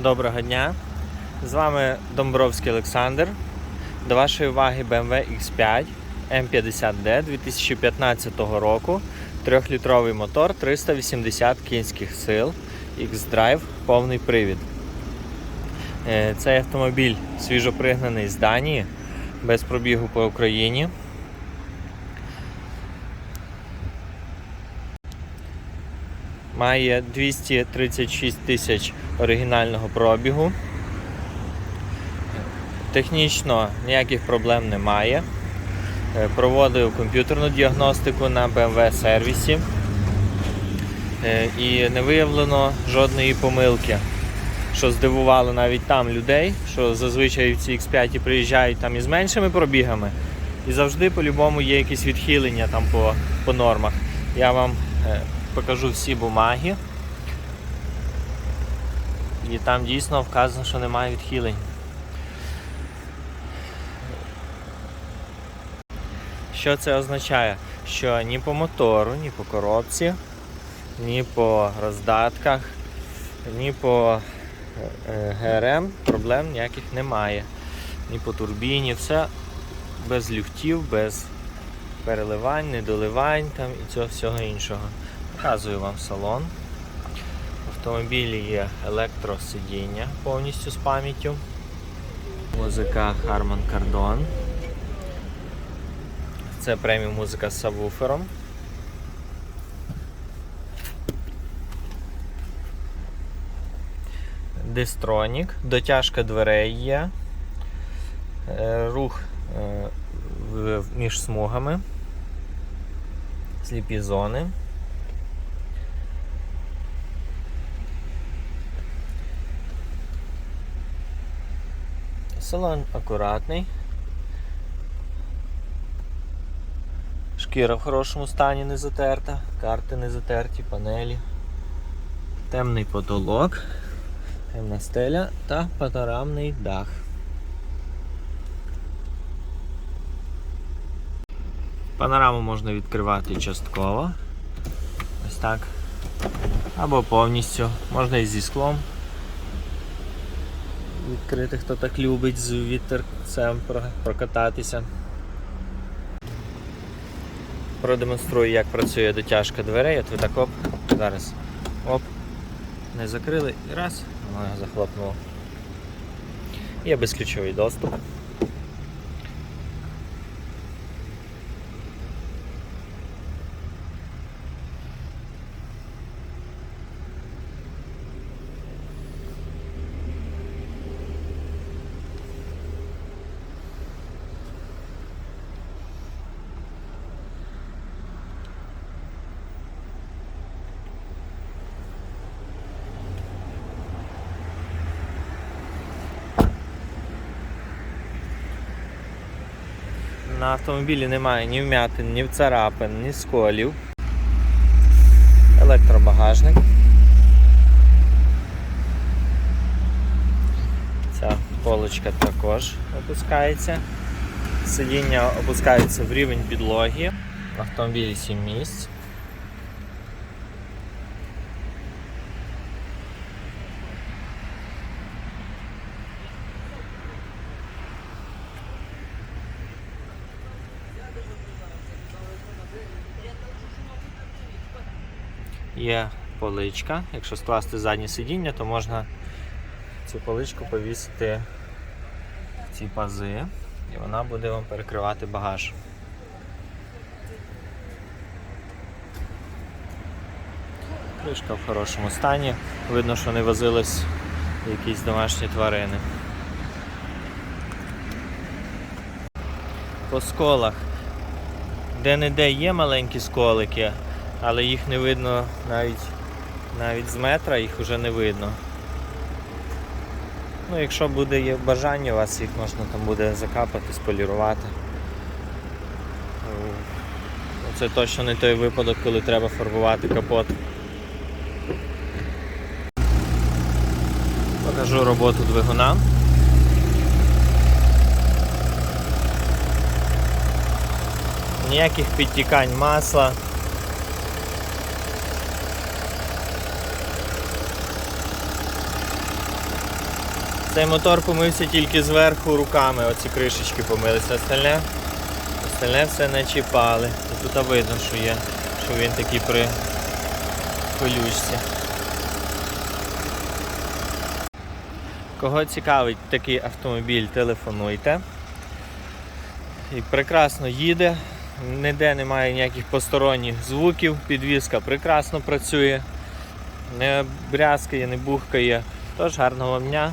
Доброго дня! З вами Домбровський Олександр. До вашої уваги BMW X5 M50D 2015 року. 3-літровий мотор, 380 кінських сил, X-Drive, повний привід. Е, Цей автомобіль свіжопригнаний з Данії, без пробігу по Україні. Має 236 тисяч оригінального пробігу. Технічно ніяких проблем немає. Е, Проводив комп'ютерну діагностику на BMW сервісі Е, і не виявлено жодної помилки, що здивувало навіть там людей, що зазвичай в ці X5 приїжджають там із меншими пробігами, і завжди по-любому є якісь відхилення там по, по нормах. Я вам е, покажу всі бумаги. І там дійсно вказано, що немає відхилень. Що це означає? Що ні по мотору, ні по коробці, ні по роздатках, ні по е, ГРМ проблем ніяких немає. Ні по турбіні, все без люфтів, без переливань, недоливань там і цього всього іншого. Показую вам салон. В автомобілі є електросидіння повністю з пам'яттю. Музика Harman Kardon. Це преміум музика з сабвуфером. Дистронік, дотяжка дверей є. Е, Рух е, між смугами. Сліпі зони. Салон акуратний. Шкіра в хорошому стані не затерта, карти не затерті, панелі. Темний потолок, темна стеля та панорамний дах. Панораму можна відкривати частково. Ось так. Або повністю. Можна і зі склом. Відкрити, хто так любить з вітерцем прокататися. Продемонструю, як працює дотяжка дверей. От ви так оп, зараз. Оп. Не закрили і раз, воно захлопнуло. Є безключовий доступ. На автомобілі немає ні вмятин, ні царапин, ні сколів. Електробагажник. Ця полочка також опускається. Сидіння опускається в рівень підлоги. В автомобілі 7 місць. Є поличка. Якщо скласти заднє сидіння, то можна цю поличку повісити в ці пази і вона буде вам перекривати багаж. Кришка в хорошому стані. Видно, що не возились якісь домашні тварини. По сколах. Де-не-де є маленькі сколики, але їх не видно навіть, навіть з метра, їх вже не видно. Ну, якщо буде бажання, у вас їх можна там буде закапати, сполірувати. Це точно не той випадок, коли треба фарбувати капот. Покажу роботу двигуна. Ніяких підтікань масла. Цей мотор помився тільки зверху руками, оці кришечки помилися. Остальне, остальне все не чіпали. І тут видно, що є, що він такий при колючці. Кого цікавить такий автомобіль, телефонуйте. І прекрасно їде, ніде немає ніяких посторонніх звуків, підвізка прекрасно працює, не брязкає, не бухкає. Тож гарного вам дня